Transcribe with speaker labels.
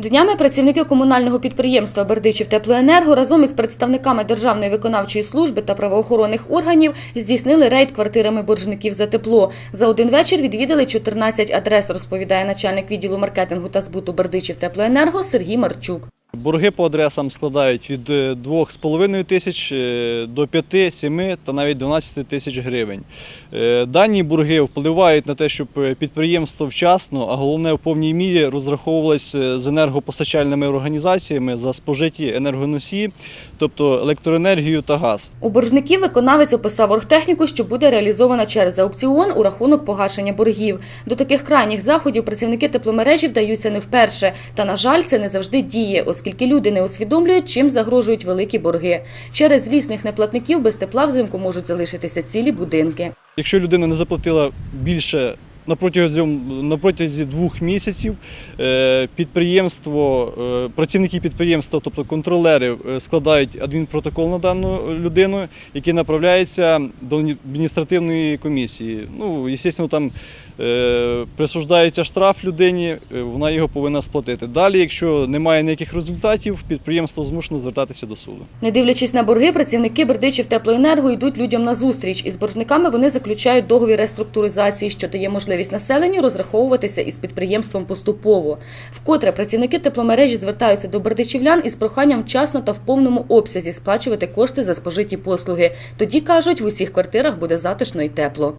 Speaker 1: Днями працівники комунального підприємства Бердичів Теплоенерго разом із представниками Державної виконавчої служби та правоохоронних органів здійснили рейд квартирами боржників за тепло. За один вечір відвідали 14 адрес, розповідає начальник відділу маркетингу та збуту Бердичів Теплоенерго Сергій Марчук.
Speaker 2: Борги по адресам складають від е, 2,5 тисяч е, до 5, 7 та навіть 12 тисяч гривень. Е, Дані борги впливають на те, щоб е, підприємство вчасно, а головне в повній мірі розраховувалось е, з енергопостачальними організаціями за спожиті енергоносії, тобто електроенергію та газ.
Speaker 1: У боржників виконавець описав оргтехніку, що буде реалізована через аукціон у рахунок погашення боргів. До таких крайніх заходів працівники тепломережі вдаються не вперше. Та, на жаль, це не завжди діє, оскільки люди не усвідомлюють, чим загрожують великі борги. Через злісних неплатників без тепла взимку можуть залишитися цілі будинки.
Speaker 2: Якщо людина не заплатила більше на протязі, двох місяців, е, підприємство, е, працівники підприємства, тобто контролери, е, складають адмінпротокол на дану людину, який направляється до адміністративної комісії. Ну, звісно, там присуждається штраф людині, вона його повинна сплатити. Далі, якщо немає ніяких результатів, підприємство змушено звертатися до суду.
Speaker 1: Не дивлячись на борги, працівники Бердичів Теплоенерго йдуть людям на зустріч. Із боржниками вони заключають договір реструктуризації, що дає можливість населенню розраховуватися із підприємством поступово. Вкотре працівники тепломережі звертаються до бердичівлян із проханням вчасно та в повному обсязі сплачувати кошти за спожиті послуги. Тоді кажуть, в усіх квартирах буде затишно і тепло.